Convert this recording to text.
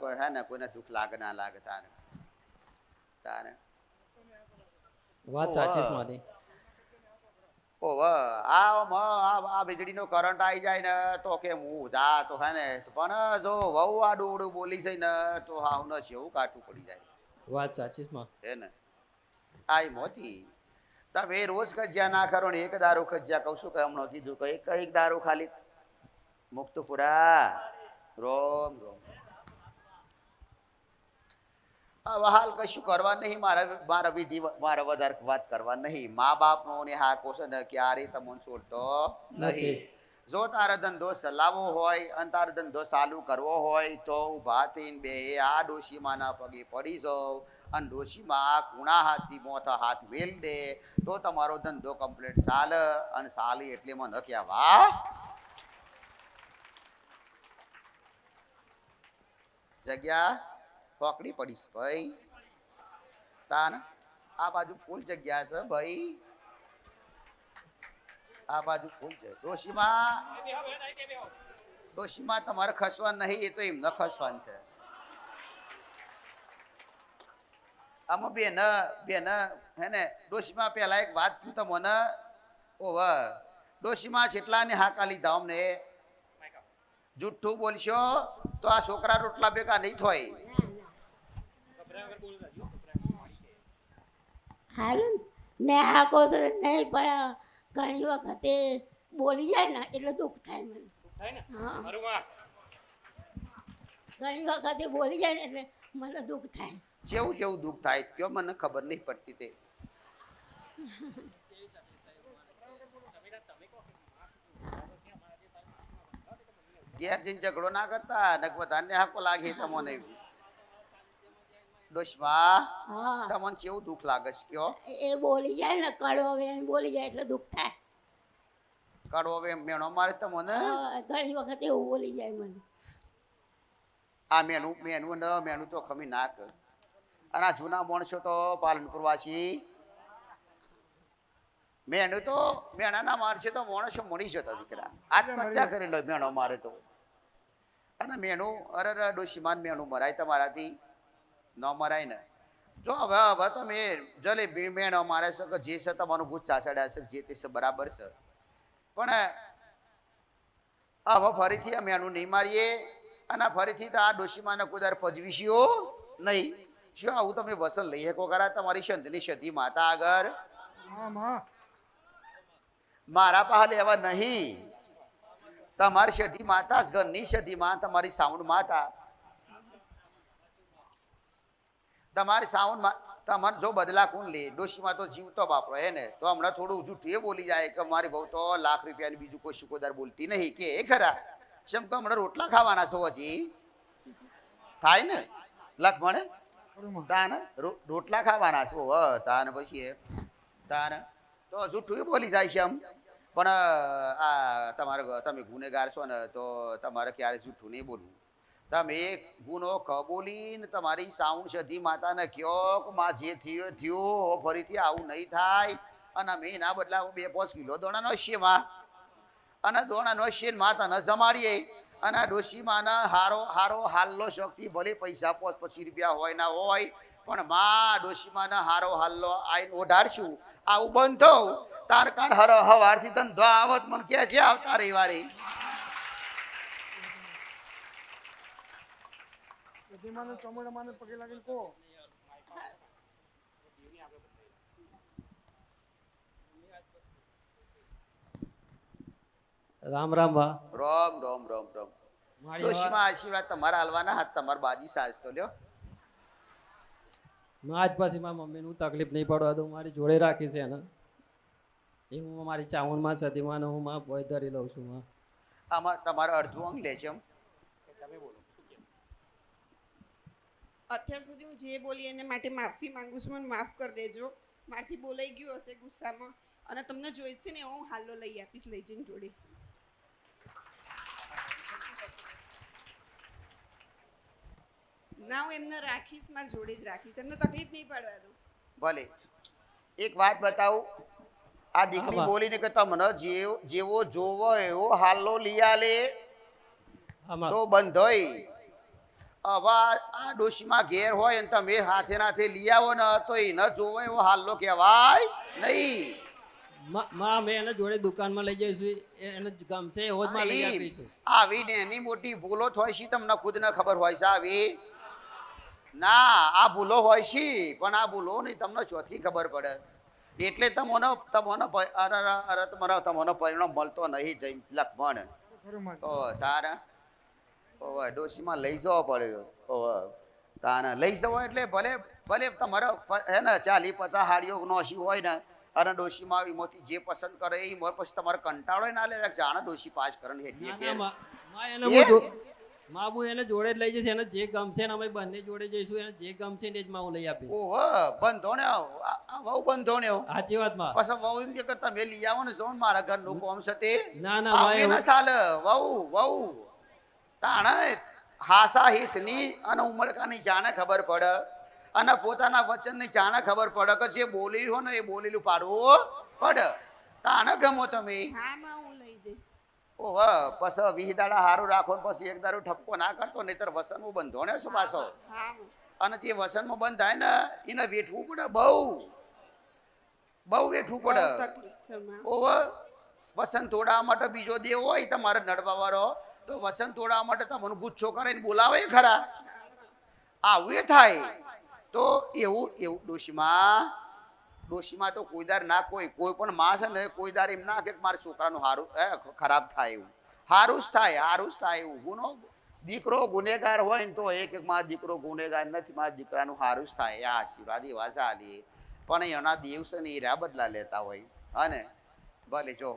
કોઈ હે ને કોઈને દુઃખ લાગે ના લાગે તારે. તારે. વાત સાચી મારી. ઓવ આ આ આ વીજળીનો કરંટ આવી જાય ને તો કે હું જા તો હે ને. પણ જો વહુ આ ડોડું બોલી છે ને તો હાવ ન છે એવું કાઠું પડી જાય. વાત સાચી માં. હે ને. આ મોતી તમે રોજ કજ્યા ના કરો ને એક દારૂ કજ્યા કહું છું કે હમણાં કીધું કે એક એક દારૂ ખાલી. મુક્તપુરા રોમ રોમ. હવે હાલ કશું કરવા નહીં મારા મારા વિધિ મારા વધારે વાત કરવા નહીં. મા બાપનો ને હાકો છે ને ક્યારે તમને છોડતો નથી. નહીં. જો તારો ધંધો ચલાવવો હોય અને તારો ધંધો ચાલુ કરવો હોય તો ઊભા થઈને બે આ ડોશીમાના પગે પડી જાઉં અને ડોશીમાં કુણા હાથથી મોથા હાથ વેલ દે તો તમારો ધંધો કમ્પ્લીટ ચાલે અને ચાલે એટલે મને કહેવા જગ્યા? પકડી પડીશ ભાઈ. તાન, આ બાજુ ફૂલ જગ્યા છે ભાઈ. આ બાજુ ફૂલ છે. ડોશીમાં ડોશીમાં તમારે ખસવાનું નહીં, એ તો એમને ખસવાનું છે. આમાં બેન બેન, હે ને, ડોશીમાં પહેલાં એક વાત કહ્યું તમને. ઓવ ડોશીમાં જેટલાને હાકા લીધા અમને. જુઠ્ઠું બોલશો તો આ છોકરા રોટલા ભેગા નહીં થાય. હારું ને. હાકો તો નહીં પણ ઘણી વખતે બોલી જાય ને એટલે દુઃખ થાય મને. હા. ઘણી વખતે બોલી જાય ને એટલે મને દુઃખ થાય. જેવું જેવું દુઃખ થાય? કયો મને ખબર નહીં પડતી તે. ઘેર જઈને ઝઘડો ના કરતા નક બધાને હાકો લાગે તમને. ડોશમાં તમને કેવું દુઃખ લાગે છે? કયો? એ- બોલી જાય ને કડવો વેણ બોલી જાય એટલે દુઃખ થાય. કડવો હવે મેણો મારે તમને? ઘણી વખત એવું બોલી જાય મને. આ મેનું મેનું ન મેનું તો ખમી નાક અને આ જૂના માણસો તો પાલનપુર વાસી મેનું તો મેણાના મારશે તો માણસો મળી જતો દીકરા. આત્મહત્યા કરી લો મેણો મારે તો. અને મેનું અરે અરે ડોશીમાન મેણું મરાય તમારાથી. ન મરાય ને. જો હવે હવે તમે જલે બે મારે છે કે જે છે તમારું ભૂત ચાસડ્યા છે જે તે છે બરાબર છે. પણ હવે ફરીથી અમે એનું નહીં મારીએ અને ફરીથી તો આ ડોશીમાને કુદાર પજવીશીઓ નહીં. શું આવું તમે વસન લઈ શકો કરા તમારી સંતની સતી માતા આગળ. મારા પાસે લેવા નહીં. તમારી સતી માતા જ ઘરની સતી માં તમારી સાઉન્ડ માતા. તમારી સાવનમાં તમારે જો બદલા કોણ લે? ડોશીમાં તો જીવતો બાપડો, હે ને? તો હમણાં થોડું જૂઠું એ બોલી જાય કે મારી બહુ તો લાખ રૂપિયાની બીજું કોઈ શુકોદાર બોલતી નહીં કે, એ ખરા. શેમ કે હમણાં રોટલા ખાવાના છો હજી? થાય ને? લખ મળે તાને રોટલા ખાવાના છો, હ, તાન પછી એ, તાન. તો જૂઠું એ બોલી જાય છે એમ પણ આ તમારે તમે ગુનેગાર છો ને, તો તમારે ક્યારે જૂઠું નહીં બોલવું. તમે ગુનો કબૂલીને તમારી સાઉન્ડ સધી માતાને કયો માં જે થયું થયું ફરીથી આવું નહીં થાય. અને અમે એના બદલા બે પાંચ કિલો દોણા નોશીએ માં. અને દોણા નોશીએ માતાને જમાડીએ. અને આ ડોશીમાના હારો હારો હાલ્લો શક્તિ ભલે પૈસા પાંચ પચીસ રૂપિયા હોય ના હોય, પણ માં ડોશીમાના હારો હાલ્લો આઈને ઓઢાડશું. આવું બંધ થવું. તાર કાર હર હવારથી ધંધો આવત, મને કે છે આવતા રવિવારે. સતીમાને ચોમડામાં પગે લાગીને કહો. રામ રામ બા. રોમ રોમ રોમ રોમ. મારી ડોશીમાં આશીર્વાદ તમારા હાલવાના હાથ તમારા બાજી સાજ તો લ્યો. હું આજ પછી મારા મમ્મીને હું તકલીફ નહીં પડવા દઉં મારી જોડે રાખી છે એને. એ હું મારી ચાવણમાં સદીમાં હું માં ભોય ધરી લઉં છું માં. આમાં તમારો અડધું અંગ લે છે એમ અત્યાર સુધી હું જે બોલી એને માટે માફી માંગુ છું મને માફ કરી દેજો. મારથી બોલાઈ ગયું હશે ગુસ્સામાં. અને તમને જોઈશે ને એવો હું હાલો લઈ આપીશ લઈ જઈને જોડે. ના હું એમને રાખીશ મારી જોડે જ રાખીશ. એમને તકલીફ નહીં પડવા દઉં. ભલે. એક વાત બતાવું. આ દીકરી બોલીને કે તમને જેવો જેવો જોવો એવો હાલો લઈ આલે તો બંધોય હવે આ- આ ડોશીમાં ઘેર હોય અને તમે હાથે નાથે લઈ આવો ને તો એ ન જોવો એવો હાલ્લો કહેવાય નહીં. માં અમે એને જોડે દુકાનમાં લઈ જઈશું. એને ગમશે એવો જ માં લઈ આપીશું. આવીને એની મોટી ભૂલો થાય છે તમને ખુદને ખબર હોય છે આવી? ના આ ભૂલો હોય છે પણ આ ભૂલો નહીં તમને ચોથી ખબર પડે. એટલે તમને તમને અરે તમારા તમને પરિણામ મળતો નહીં જઈ લખમણ. તારા ઓવે ડોશીમાં લઈ જવા પડે. ઓવા તાને લઈ જવો એટલે ભલે ભલે તમારે હે ને ચાલી પચાસ હાડીઓ નોશી હોય ને અને ડોશીમાં આવી મોતી જે પસંદ કરે એ મોર પછી તમારે કંટાળો ના લે. જાણે ડોશી પાસ કરે ને ના, કે ના, એને જોડે જ લઈ જઈશ એને જે ગમશે ને અમે બંને જોડે જઈશું એને જે ગમશે ને જ માં હું લઈ આપીશ. ઓહો બંધો ને વહુ બંધો ને સાચી વાતમાં. પછી વહુ એમ કે તમે લઈ આવો ને જો મારા મારા ઘરનું કોમ છે તે. ના ના ના ચાલે વહુ વહુ. તાણે હાસા હિતની અને ઉમળકાની જાણે ખબર પડે. અને પોતાના વચનની જાણે ખબર પડે કે જે બોલી હો ને એ બોલેલું પાડવું પડે. તાણે ગમો તમે? ઓહ પછી વીસ દાડા હારું રાખો પછી એક દારૂ ઠપકો ના કરતો નહીતર વસનમાં બંધો ને શું પાછો? અને તે વસનમાં બંધ થાય ને એને વેઠવું પડે બહુ. બહુ વેઠવું પડે. ઓહ વસન થોડા તોડાવવા માટે બીજો દેવ હોય તમારે નડવાવાળો તો વસન તોડાવવા માટે તમને ગુચ્છો કરીને બોલાવે ખરા. આવું એ થાય. તો એવું એવું, ડોશીમાં ડોશીમાં તો કોઈદાર ના કોઈ કોઈ પણ માં છે ને કોઈદાર એમ ના કે મારા છોકરાનું એ ખરાબ થાય એવું. સારું જ થાય સારું જ થાય એવું. ગુનો, દીકરો ગુનેગાર હોય ને તો એક એક મારા દીકરો ગુનેગાર નથી, મારા દીકરાનું હારું જ થાય. આ આશીર્વાદ એવા ચાલીએ પણ એના દિવસે ને હીરા બદલા લેતા હોય. અને ભલે, જો